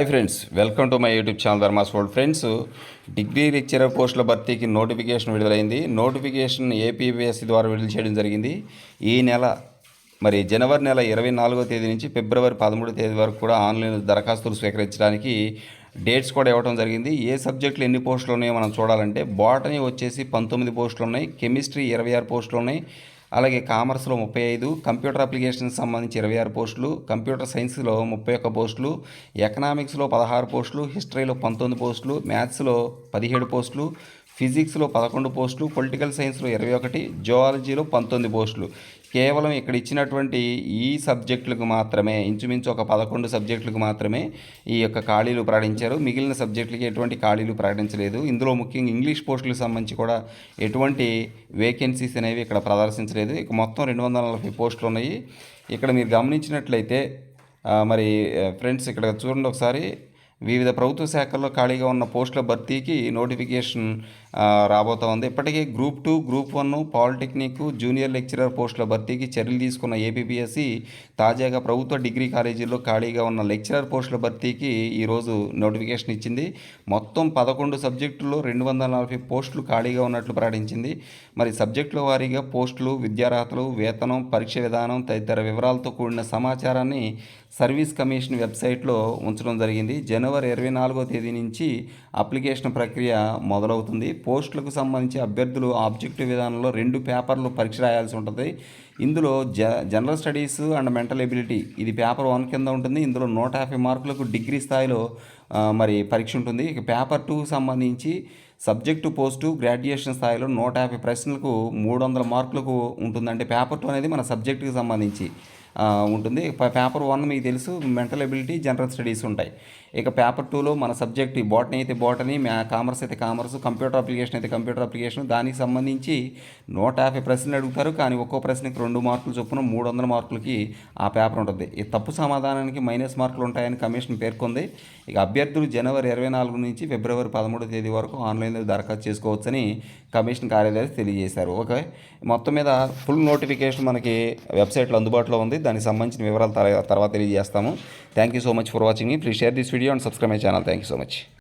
Hi friends welcome to my YouTube channel Dharma's world friends degree lecturer పోస్టుల భర్తీకి notification విడుదలైంది. Notification APSC ద్వారా విడుదల చేయడం జరిగింది. ఈ నెల మరి జనవరి నెల ఇరవై నాలుగో తేదీ నుంచి ఫిబ్రవరి పదమూడో తేదీ వరకు కూడా ఆన్లైన్ దరఖాస్తులు స్వీకరించడానికి డేట్స్ కూడా ఇవ్వడం జరిగింది. ఏ సబ్జెక్టులు ఎన్ని పోస్టులు ఉన్నాయో మనం చూడాలంటే బాటనీ వచ్చేసి పంతొమ్మిది పోస్టులు ఉన్నాయి. కెమిస్ట్రీ ఇరవై ఆరు పోస్టులు ఉన్నాయి. అలాగే కామర్స్లో ముప్పై ఐదు కంప్యూటర్ అప్లికేషన్కి సంబంధించి ఇరవై ఆరు పోస్టులు కంప్యూటర్ సైన్స్లో ముప్పై ఒక్క పోస్టులు ఎకనామిక్స్లో పదహారు పోస్టులు హిస్టరీలో పంతొమ్మిది పోస్టులు మ్యాథ్స్లో పదిహేడు పోస్టులు ఫిజిక్స్లో పదకొండు పోస్టులు పొలిటికల్ సైన్స్లో ఇరవై ఒకటి జువాలజీలో పంతొమ్మిది పోస్టులు. కేవలం ఇక్కడ ఇచ్చినటువంటి ఈ సబ్జెక్టులకు మాత్రమే ఇంచుమించు ఒక పదకొండు సబ్జెక్టులకు మాత్రమే ఈ యొక్క ఖాళీలు ప్రకటించారు. మిగిలిన సబ్జెక్టులకి ఎటువంటి ఖాళీలు ప్రకటించలేదు. ఇందులో ముఖ్యంగా ఇంగ్లీష్ పోస్టులకు సంబంధించి కూడా ఎటువంటి వేకెన్సీస్ అనేవి ఇక్కడ ప్రదర్శించలేదు. ఇక మొత్తం రెండు వందల నలభై పోస్టులు ఉన్నాయి. ఇక్కడ మీరు గమనించినట్లయితే మరి ఫ్రెండ్స్ ఇక్కడ చూడండి ఒకసారి. వివిధ ప్రభుత్వ శాఖల్లో ఖాళీగా ఉన్న పోస్టుల భర్తీకి నోటిఫికేషన్ రాబోతా ఉంది. ఇప్పటికే group two group one polytechnic junior lecturer పోస్టుల భర్తీకి చర్యలు తీసుకున్న ఏపీపీఎస్సి తాజాగా ప్రభుత్వ డిగ్రీ కాలేజీల్లో ఖాళీగా ఉన్న లెక్చరర్ పోస్టుల భర్తీకి ఈరోజు నోటిఫికేషన్ ఇచ్చింది. మొత్తం పదకొండు సబ్జెక్టుల్లో రెండు వందల నలభై పోస్టులు ఖాళీగా ఉన్నట్లు ప్రకటించింది. మరి సబ్జెక్టుల వారీగా పోస్టులు విద్యార్హతలు వేతనం పరీక్ష విధానం తదితర వివరాలతో కూడిన సమాచారాన్ని సర్వీస్ కమిషన్ వెబ్సైట్లో ఉంచడం జరిగింది. జనవరి ఇరవై నాలుగో తేదీ నుంచి అప్లికేషన్ ప్రక్రియ మొదలవుతుంది. పోస్టులకు సంబంధించి అభ్యర్థులు ఆబ్జెక్టివ్ విధానంలో రెండు పేపర్లు పరీక్ష రాయాల్సి ఉంటుంది. ఇందులో జ general studies and mental ability ఇది పేపర్ వన్ కింద ఉంటుంది. ఇందులో నూట యాభై మార్కులకు డిగ్రీ స్థాయిలో మరి పరీక్ష ఉంటుంది. ఇక పేపర్ టూ సంబంధించి సబ్జెక్టు పోస్టు గ్రాడ్యుయేషన్ స్థాయిలో నూట యాభై ప్రశ్నలకు మూడు వందల మార్కులకు ఉంటుంది అంటే పేపర్ టూ అనేది మన సబ్జెక్టుకి సంబంధించి. ఉంటుంది. పేపర్ వన్ మీకు తెలుసు మెంటల్ ఎబిలిటీ జనరల్ స్టడీస్ ఉంటాయి. ఇక పేపర్ టూలో మన సబ్జెక్ట్ బాటనీ అయితే బాటనీ మ్యా కామర్స్ అయితే కామర్స్ కంప్యూటర్ అప్లికేషన్ అయితే కంప్యూటర్ అప్లికేషన్ దానికి సంబంధించి నూట యాభై ప్రశ్నలు అడుగుతారు. కానీ ఒక్కో ప్రశ్నకి రెండు మార్కులు చొప్పున మూడు వందల మార్కులకి ఆ పేపర్ ఉంటుంది. ఈ తప్పు సమాధానానికి మైనస్ మార్కులు ఉంటాయని కమిషన్ పేర్కొంది. ఇక అభ్యర్థులు జనవరి ఇరవై నాలుగు నుంచి ఫిబ్రవరి పదమూడో తేదీ వరకు ఆన్లైన్లో దరఖాస్తు చేసుకోవచ్చని కమిషన్ కార్యాలయం తెలియజేశారు. ఓకే. మొత్తం మీద ఫుల్ నోటిఫికేషన్ మనకి వెబ్సైట్లో అందుబాటులో ఉంది. దానికి సంబంధించిన వివరాలు తర్వాత తెలియజేస్తాము. Thank you so much for watching please share this video and subscribe my channel thank you so much